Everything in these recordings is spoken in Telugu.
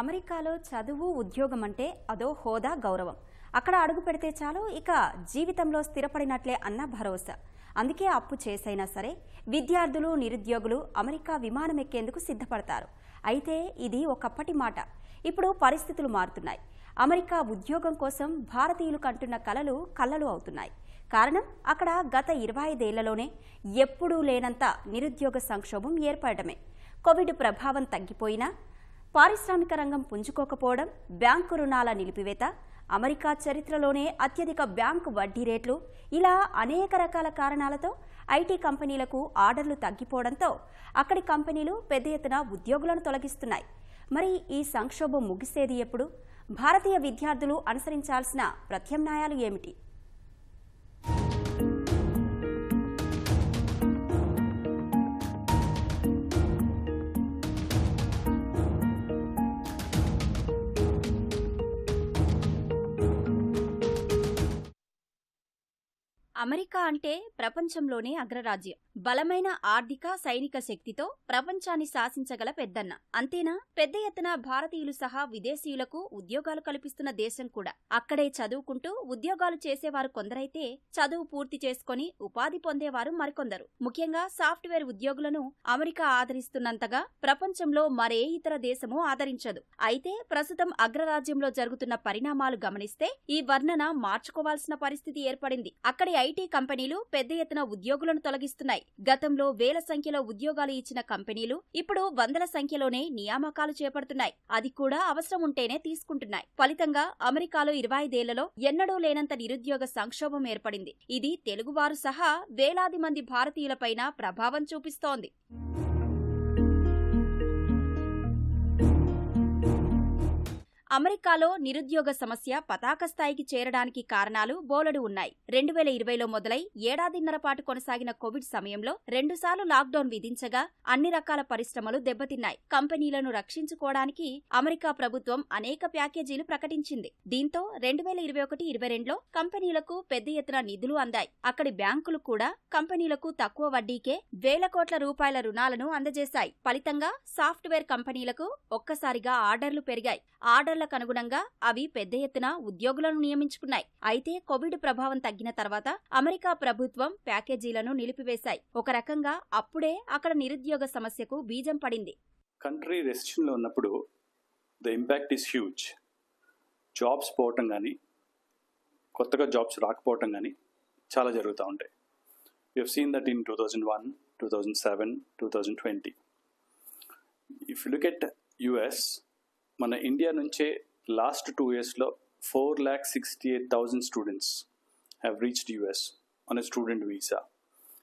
అమెరికాలో చదువు ఉద్యోగం అంటే అదో హోదా గౌరవం. అక్కడ అడుగు పెడితే చాలు ఇక జీవితంలో స్థిరపడినట్లే అన్న భరోసా. అందుకే అప్పు చేసైనా సరే విద్యార్థులు నిరుద్యోగులు అమెరికా విమానం ఎక్కేందుకు సిద్ధపడతారు. అయితే ఇది ఒకప్పటి మాట. ఇప్పుడు పరిస్థితులు మారుతున్నాయి. అమెరికా ఉద్యోగం కోసం భారతీయులు కంటున్న కలలు కల్లలు అవుతున్నాయి. కారణం అక్కడ గత ఇరవై ఐదేళ్ళలోనే ఎప్పుడూ లేనంత నిరుద్యోగ సంక్షోభం ఏర్పడటమే కోవిడ్ ప్రభావం తగ్గిపోయినా పారిశ్రామిక రంగం పుంజుకోకపోవడం బ్యాంకు రుణాల నిలిపివేత అమెరికా చరిత్రలోనే అత్యధిక బ్యాంకు వడ్డీ రేట్లు ఇలా అనేక రకాల కారణాలతో ఐటీ కంపెనీలకు ఆర్డర్లు తగ్గిపోవడంతో అక్కడి కంపెనీలు పెద్ద ఎత్తున ఉద్యోగులను తొలగిస్తున్నాయి. మరి ఈ సంక్షోభం ముగిసేది ఎప్పుడు? భారతీయ విద్యార్థులు అనుసరించాల్సిన ప్రత్యామ్నాయాలు ఏమిటి? అమెరికా అంటే ప్రపంచంలోనే అగ్రరాజ్యం. బలమైన ఆర్థిక సైనిక శక్తితో ప్రపంచాన్ని శాసించగల పెద్దన్న. అంతేనా? పెద్ద ఎత్తున భారతీయులు సహా విదేశీయులకు ఉద్యోగాలు కల్పిస్తున్న దేశం కూడా. అక్కడే చదువుకుంటూ ఉద్యోగాలు చేసేవారు కొందరైతే చదువు పూర్తి చేసుకొని ఉపాధి పొందేవారు మరికొందరు. ముఖ్యంగా సాఫ్ట్వేర్ ఉద్యోగులను అమెరికా ఆదరిస్తున్నంతగా ప్రపంచంలో మరే ఇతర దేశము ఆదరించదు. అయితే ప్రస్తుతం అగ్రరాజ్యంలో జరుగుతున్న పరిణామాలు గమనిస్తే ఈ వర్ణన మార్చుకోవాల్సిన పరిస్థితి ఏర్పడింది. అక్కడి ఐటీ కంపెనీలు పెద్ద ఎత్తున ఉద్యోగులను తొలగిస్తున్నాయి. గతంలో వేల సంఖ్యలో ఉద్యోగాలు ఇచ్చిన కంపెనీలు ఇప్పుడు వందల సంఖ్యలోనే నియామకాలు చేపడుతున్నాయి. అది కూడా అవసరం ఉంటేనే తీసుకుంటున్నాయి. ఫలితంగా అమెరికాలో ఇరవై ఐదేళ్ళలో ఎన్నడూ లేనంత నిరుద్యోగ సంక్షోభం ఏర్పడింది. ఇది తెలుగువారు సహా వేలాది మంది భారతీయులపైన ప్రభావం చూపిస్తోంది. అమెరికాలో నిరుద్యోగ సమస్య పతాక స్థాయికి చేరడానికి కారణాలు బోలెడు ఉన్నాయి. రెండు వేల ఇరవైలో మొదలై ఏడాదిన్నర పాటు కొనసాగిన కోవిడ్ సమయంలో రెండుసార్లు లాక్డౌన్ విధించగా అన్ని రకాల పరిశ్రమలు దెబ్బతిన్నాయి. కంపెనీలను రక్షించుకోవడానికి అమెరికా ప్రభుత్వం అనేక ప్యాకేజీలు ప్రకటించింది. దీంతో రెండు వేల ఇరవై ఒకటి ఇరవై రెండులో కంపెనీలకు పెద్ద ఎత్తున నిధులు అందాయి. అక్కడి బ్యాంకులు కూడా కంపెనీలకు తక్కువ వడ్డీకే వేల కోట్ల రూపాయల రుణాలను అందజేశాయి. ఫలితంగా సాఫ్ట్వేర్ కంపెనీలకు ఒక్కసారిగా ఆర్డర్లు పెరిగాయి. ఆర్డర్లకు అనుగుణంగా అవి పెద్ద ఎత్తున ఉద్యోగులను నియమించుకున్నాయి. అయితే కోవిడ్ ప్రభావం తగ్గిన తర్వాత అమెరికా ప్రభుత్వం ప్యాకేజీలను నిలిపివేశాయి. ఒక రకంగా అప్పుడే అక్కడ నిరుద్యోగ సమస్యకు బీజం పడింది. కంట్రీ రెసిషన్లో ఉన్నప్పుడు the impact is huge. Jobs పోవటం కానీ కొత్తగా జాబ్స్ రాకపోవటం కానీ చాలా జరుగుతూ ఉంటాయి. You seen that in two thousand one two thousand seven two thousand twenty if look at US మన ఇండియా నుంచే లాస్ట్ టూ ఇయర్స్లో four lakh sixty eight thousand students have reached US on a student visa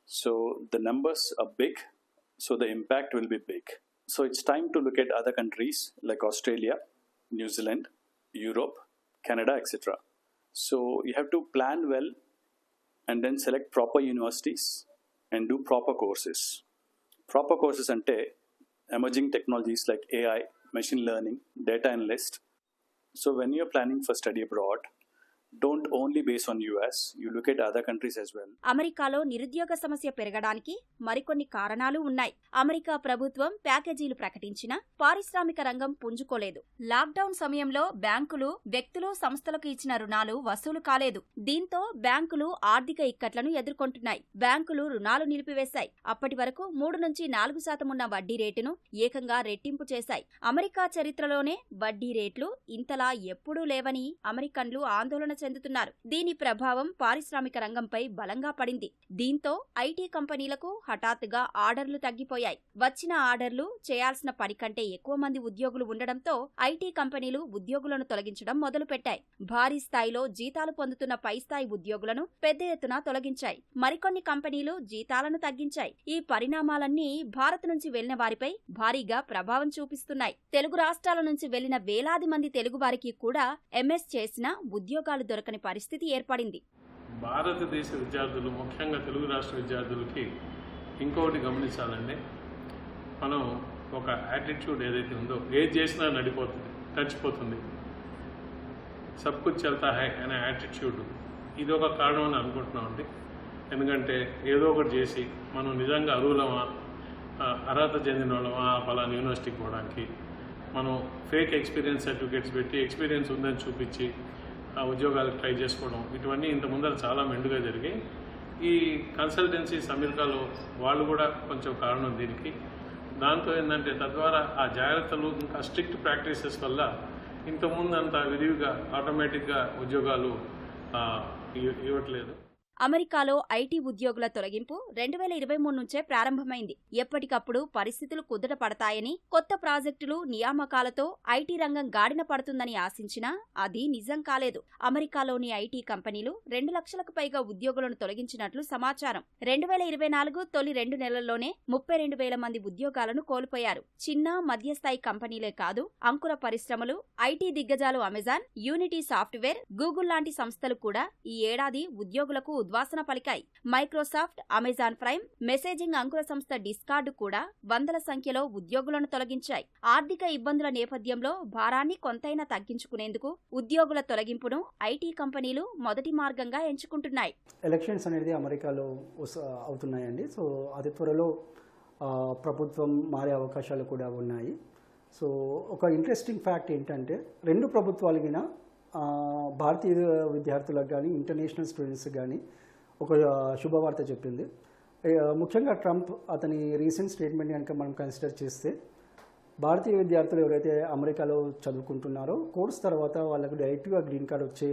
so the numbers are big, so the impact will be big. So it's time to look at other countries like Australia, New Zealand, Europe, Canada, etc. So you have to plan well and then select proper universities and do proper courses. Proper courses ante emerging technologies like AI, machine learning, data analyst. So when you're planning for study abroad, don't only base on US you look at other countries as well అమెరికాలో నిరుద్యోగ సమస్య పెరగడానికి మరికొన్ని కారణాలు ఉన్నాయి. అమెరికా ప్రభుత్వం ప్యాకేజీలు ప్రకటించినా పారిశ్రామిక రంగం పుంజుకోలేదు. లాక్డౌన్ సమయంలో బ్యాంకులు వ్యక్తులు సంస్థలకు ఇచ్చిన రుణాలు వసూలు కాలేదు. దీంతో బ్యాంకులు ఆర్థిక ఇక్కట్లను ఎదుర్కొంటున్నాయి. బ్యాంకులు రుణాలు నిలిపివేశాయి. అప్పటి వరకు మూడు నుంచి నాలుగు శాతం ఉన్న వడ్డీ రేటును ఏకంగా రెట్టింపు చేశాయి. అమెరికా చరిత్రలోనే వడ్డీ రేట్లు ఇంతలా ఎప్పుడూ లేవని అమెరికన్లు ఆందోళన చెందుతున్నారు. దీని ప్రభావం పారిశ్రామిక రంగంపై బలంగా పడింది. దీంతో ఐటీ కంపెనీలకు హఠాత్తుగా ఆర్డర్లు తగ్గిపోయాయి. వచ్చిన ఆర్డర్లు చేయాల్సిన పని కంటే ఎక్కువ మంది ఉద్యోగులు ఉండడంతో ఐటీ కంపెనీలు ఉద్యోగులను తొలగించడం మొదలుపెట్టాయి. భారీ స్థాయిలో జీతాలు పొందుతున్న పై స్థాయి ఉద్యోగులను పెద్ద ఎత్తున తొలగించాయి. మరికొన్ని కంపెనీలు జీతాలను తగ్గించాయి. ఈ పరిణామాలన్నీ భారత్ నుంచి వెళ్ళిన వారిపై భారీగా ప్రభావం చూపిస్తున్నాయి. తెలుగు రాష్ట్రాల నుంచి వెళ్ళిన వేలాది మంది తెలుగు వారికి కూడా ఎంఎస్ చేసిన ఉద్యోగాలు దొరకని పరిస్థితి ఏర్పడింది. భారతదేశ విద్యార్థులు ముఖ్యంగా తెలుగు రాష్ట్ర విద్యార్థులకి ఇంకొకటి గమనించాలండి. మనం ఒక యాటిట్యూడ్ ఏదైతే ఉందో ఏది చేసినా నడిపోతుంది నడిచిపోతుంది సబ్ కుచ్ చల్తా హై అనే యాటిట్యూడ్ ఇది ఒక కారణం అని అనుకుంటున్నామండి. ఎందుకంటే ఏదో ఒకటి చేసి మనం నిజంగా అరువులమా అర్హత చెందిన వాళ్ళమా ఆ యూనివర్సిటీకి పోవడానికి. మనం ఫేక్ ఎక్స్పీరియన్స్ సర్టిఫికేట్స్ పెట్టి ఎక్స్పీరియన్స్ ఉందని చూపించి ఉద్యోగాలకు ట్రై చేసుకోవడం ఇటువన్నీ ఇంత ముందర చాలా మెండుగా జరిగాయి. ఈ కన్సల్టెన్సీస్ అమెరికాలో వాళ్ళు కూడా కొంచెం కారణం దీనికి. దాంతో ఏంటంటే తద్వారా ఆ జాగ్రత్తలు ఇంకా స్ట్రిక్ట్ ప్రాక్టీసెస్ వల్ల ఇంతకుముందు అంత విరివిగా ఆటోమేటిక్గా ఉద్యోగాలు ఇవ్వట్లేదు. అమెరికాలో ఐటీ ఉద్యోగుల తొలగింపు రెండు వేల ఇరవై మూడు నుంచే ప్రారంభమైంది. ఎప్పటికప్పుడు పరిస్థితులు కుదుట పడతాయని కొత్త ప్రాజెక్టులు నియామకాలతో ఐటీ రంగం గాడిన పడుతుందని ఆశించినా అది నిజం కాలేదు. అమెరికాలోని ఐటీ కంపెనీలు రెండు లక్షలకు పైగా ఉద్యోగులను తొలగించినట్లు సమాచారం. రెండు వేల ఇరవై నాలుగు తొలి రెండు నెలల్లోనే ముప్పై రెండు వేల మంది ఉద్యోగాలను కోల్పోయారు. చిన్న మధ్యస్థాయి కంపెనీలే కాదు అంకుర పరిశ్రమలు ఐటీ దిగ్గజాలు అమెజాన్ యూనిటీ సాఫ్ట్వేర్ గూగుల్ లాంటి సంస్థలు కూడా ఈ ఏడాది ఉద్యోగులకు ఉద్వాసన పలికాయి. మైక్రోసాఫ్ట్ అమెజాన్ ప్రైమ్ మెసేజింగ్ అంకుర సంస్థ డిస్కార్డు కూడా వందల సంఖ్యలో ఉద్యోగులను తొలగించాయి. ఆర్థిక ఇబ్బందుల నేపథ్యంలో భారాన్ని కొంతైనా తగ్గించుకునేందుకు ఉద్యోగుల తొలగింపును ఐటీ కంపెనీలు మొదటి మార్గంగా ఎంచుకుంటున్నాయి. ఎలక్షన్స్ అనేది అమెరికాలో అవుతున్నాయండి. సో అతి త్వరలో ప్రభుత్వం మారే అవకాశాలు కూడా ఉన్నాయి. సో ఒక ఇంట్రెస్టింగ్ ఫ్యాక్ట్ ఏంటంటే రెండు ప్రభుత్వాలు భారతీయ విద్యార్థులకు కానీ ఇంటర్నేషనల్ స్టూడెంట్స్కి కానీ ఒక శుభవార్త చెప్పింది. ముఖ్యంగా ట్రంప్ అతని రీసెంట్ స్టేట్మెంట్ కనుక మనం కన్సిడర్ చేస్తే భారతీయ విద్యార్థులు ఎవరైతే అమెరికాలో చదువుకుంటున్నారో కోర్స్ తర్వాత వాళ్ళకు డైరెక్ట్గా గ్రీన్ కార్డ్ వచ్చే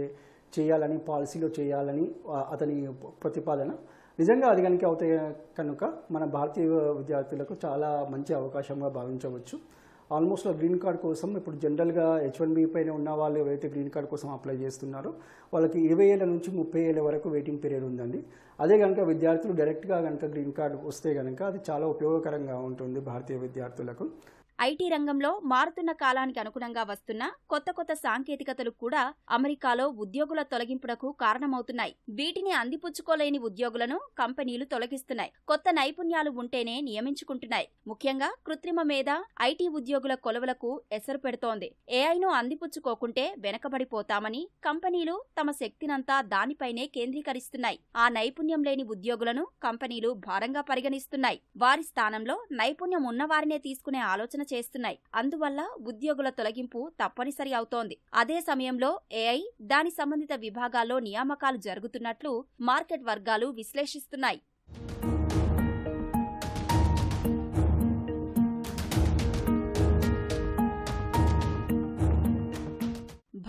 చేయాలని పాలసీలో చేయాలని అతని ప్రతిపాదన. నిజంగా అది కనుక అవుతాయి కనుక మన భారతీయ విద్యార్థులకు చాలా మంచి అవకాశంగా భావించవచ్చు. ఆల్మోస్ట్ గ్రీన్ కార్డ్ కోసం ఇప్పుడు జనరల్గా హెచ్ వన్ బి పైన ఉన్న వాళ్ళు ఎవరైతే గ్రీన్ కార్డ్ కోసం అప్లై చేస్తున్నారో వాళ్ళకి ఇరవై ఏళ్ళ నుంచి ముప్పై ఏళ్ళ వరకు వెయిటింగ్ పీరియడ్ ఉందండి. అదే కనుక విద్యార్థులు డైరెక్ట్గా కనుక గ్రీన్ కార్డ్ వస్తే కనుక అది చాలా ఉపయోగకరంగా ఉంటుంది భారతీయ విద్యార్థులకు. ఐటీ రంగంలో మారుతున్న కాలానికి అనుగుణంగా వస్తున్న కొత్త కొత్త సాంకేతికతలు కూడా అమెరికాలో ఉద్యోగుల తొలగింపునకు కారణమవుతున్నాయి. వీటిని అందిపుచ్చుకోలేని ఉద్యోగులను కంపెనీలు తొలగిస్తున్నాయి. కొత్త నైపుణ్యాలు ఉంటేనే నియమించుకుంటున్నాయి. ముఖ్యంగా కృత్రిమ మీద ఐటీ ఉద్యోగుల కొలవలకు ఎసరు పెడుతోంది. ఏఐను అందిపుచ్చుకోకుంటే వెనకబడిపోతామని కంపెనీలు తమ శక్తినంతా దానిపైనే కేంద్రీకరిస్తున్నాయి. ఆ నైపుణ్యం లేని ఉద్యోగులను కంపెనీలు భారంగా పరిగణిస్తున్నాయి. వారి స్థానంలో నైపుణ్యం ఉన్నవారినే తీసుకునే ఆలోచన చేస్తున్నాయి. అందువల్ల ఉద్యోగుల తొలగింపు తప్పనిసరి అవుతోంది. అదే సమయంలో ఏఐ దాని సంబంధిత విభాగాల్లో నియామకాలు జరుగుతున్నట్లు మార్కెట్ వర్గాలు విశ్లేషిస్తున్నాయి.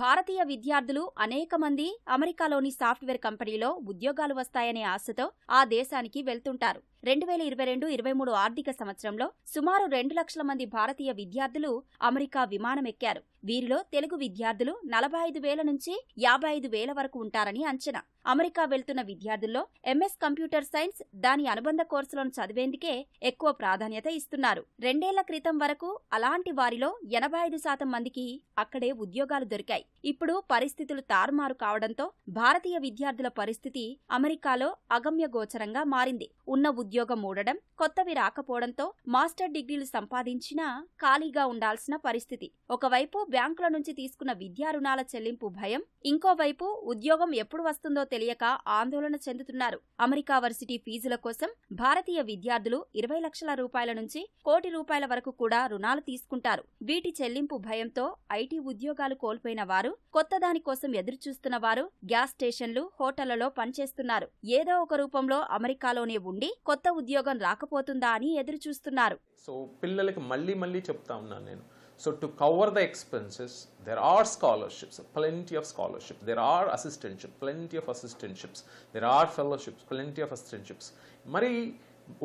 భారతీయ విద్యార్థులు అనేక మంది అమెరికాలోని సాఫ్ట్వేర్ కంపెనీలో ఉద్యోగాలు వస్తాయనే ఆశతో ఆ దేశానికి వెళ్తుంటారు. రెండు వేల ఇరవై రెండు ఇరవై మూడు ఆర్థిక సంవత్సరంలో సుమారు రెండు లక్షల మంది భారతీయ విద్యార్థులు అమెరికా విమానం ఎక్కారు వీరిలో తెలుగు విద్యార్థులు నలభై ఐదు వేల నుంచి యాభై ఐదు వేల వరకు ఉంటారని అంచనా. అమెరికా వెళ్తున్న విద్యార్థుల్లో ఎంఎస్ కంప్యూటర్ సైన్స్ దాని అనుబంధ కోర్సులను చదివేందుకే ఎక్కువ ప్రాధాన్యత ఇస్తున్నారు. రెండేళ్ళ క్రితం వరకు అలాంటి వారిలో ఎనభై ఐదు శాతం మందికి అక్కడే ఉద్యోగాలు దొరికాయి. ఇప్పుడు పరిస్థితులు తారుమారు కావడంతో భారతీయ విద్యార్థుల పరిస్థితి అమెరికాలో అగమ్యగోచరంగా మారింది. ఉన్న ఉద్యోగం ఊడడం కొత్తవి రాకపోవడంతో మాస్టర్ డిగ్రీలు సంపాదించినా ఖాళీగా ఉండాల్సిన పరిస్థితి. ఒకవైపు బ్యాంకుల నుంచి తీసుకున్న విద్యా రుణాల చెల్లింపు భయం ఇంకోవైపు ఉద్యోగం ఎప్పుడు వస్తుందో తెలియక ఆందోళన చెందుతున్నారు. అమెరికా వర్సిటీ ఫీజుల కోసం భారతీయ విద్యార్థులు ఇరవై లక్షల రూపాయల నుంచి కోటి రూపాయల వరకు కూడా రుణాలు తీసుకుంటారు. వీటి చెల్లింపు భయంతో ఐటీ ఉద్యోగాలు కోల్పోయిన వారు కొత్త దాని కోసం ఎదురుచూస్తున్న వారు గ్యాస్ స్టేషన్లు హోటళ్ళలో పనిచేస్తున్నారు. ఏదో ఒక రూపంలో అమెరికాలోనే ఉండి కొత్త ఉద్యోగం రాకపోతుందా అని ఎదురుచూస్తున్నారు. సో పిల్లలకి మళ్ళీ మళ్ళీ చెప్తా ఉన్నాను నేను. So to cover the expenses there are scholarships plenty of scholarship there are assistantship plenty of assistantships there are fellowships plenty of assistantships మరి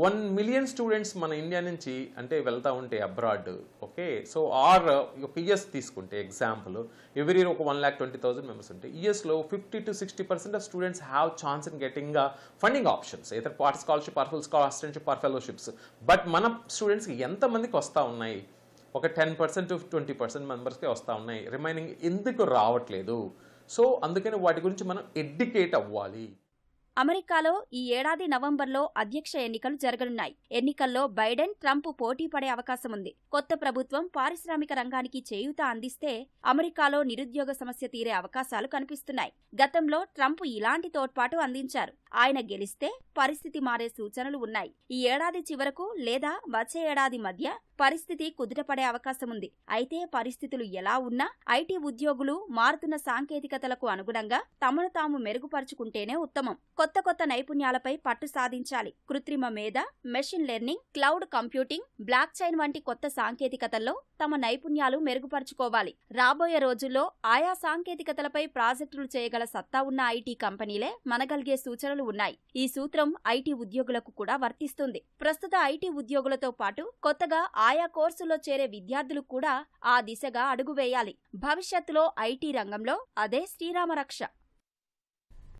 వన్ మిలియన్ స్టూడెంట్స్ మన ఇండియా నుంచి అంటే వెళ్తూ ఉంటే అబ్రాడ్ ఓకే? సో ఆర్ ఒక ఇయర్స్ తీసుకుంటే ఎగ్జాంపుల్ ఎవ్రీ ఇయర్ ఒక one lakh twenty thousand members ఉంటే ఇయర్స్లో fifty to sixty percent of students have chance in getting funding options ఇతర part scholarship or full scholarship or fellowships but మన స్టూడెంట్స్కి ఎంతమందికి వస్తూ ఉన్నాయి? ఒక ten percent to twenty percent మెంబర్స్కే వస్తూ ఉన్నాయి. రిమైనింగ్ ఎందుకు రావట్లేదు? సో అందుకని వాటి గురించి మనం ఎడ్యుకేట్ అవ్వాలి. అమెరికాలో ఈ ఏడాది నవంబర్లో అధ్యక్ష ఎన్నికలు జరగనున్నాయి. ఎన్నికల్లో బైడెన్ ట్రంప్ పోటీ పడే అవకాశం ఉంది కొత్త ప్రభుత్వం పారిశ్రామిక రంగానికి చేయూత అందిస్తే అమెరికాలో నిరుద్యోగ సమస్య తీరే అవకాశాలు కనిపిస్తున్నాయి. గతంలో ట్రంప్ ఇలాంటి తోడ్పాటు అందించారు. ఆయన గెలిస్తే పరిస్థితి మారే సూచనలు ఉన్నాయి. ఈ ఏడాది చివరకు లేదా వచ్చే ఏడాది మధ్య పరిస్థితి కుదుటపడే అవకాశం ఉంది అయితే పరిస్థితులు ఎలా ఉన్నా ఐటీ ఉద్యోగులు మారుతున్న సాంకేతికతలకు అనుగుణంగా తమను తాము మెరుగుపరుచుకుంటేనే ఉత్తమం. కొత్త కొత్త నైపుణ్యాలపై పట్టు సాధించాలి. కృత్రిమ మేధ machine learning cloud computing block chain వంటి కొత్త సాంకేతికతల్లో తమ నైపుణ్యాలు మెరుగుపరుచుకోవాలి. రాబోయే రోజుల్లో ఆయా సాంకేతికతలపై ప్రాజెక్టులు చేయగల సత్తా ఉన్న ఐటీ కంపెనీలే మనగలిగే సూచనలు ఉన్నాయి. ఈ సూత్రం ఐటీ ఉద్యోగులకు కూడా వర్తిస్తుంది. ప్రస్తుత ఐటీ ఉద్యోగులతో పాటు కొత్తగా ఆయా కోర్సుల్లో చేరే విద్యార్థులు కూడా ఆ దిశగా అడుగు వేయాలి భవిష్యత్తులో ఐటీ రంగంలో అదే శ్రీరామ రక్ష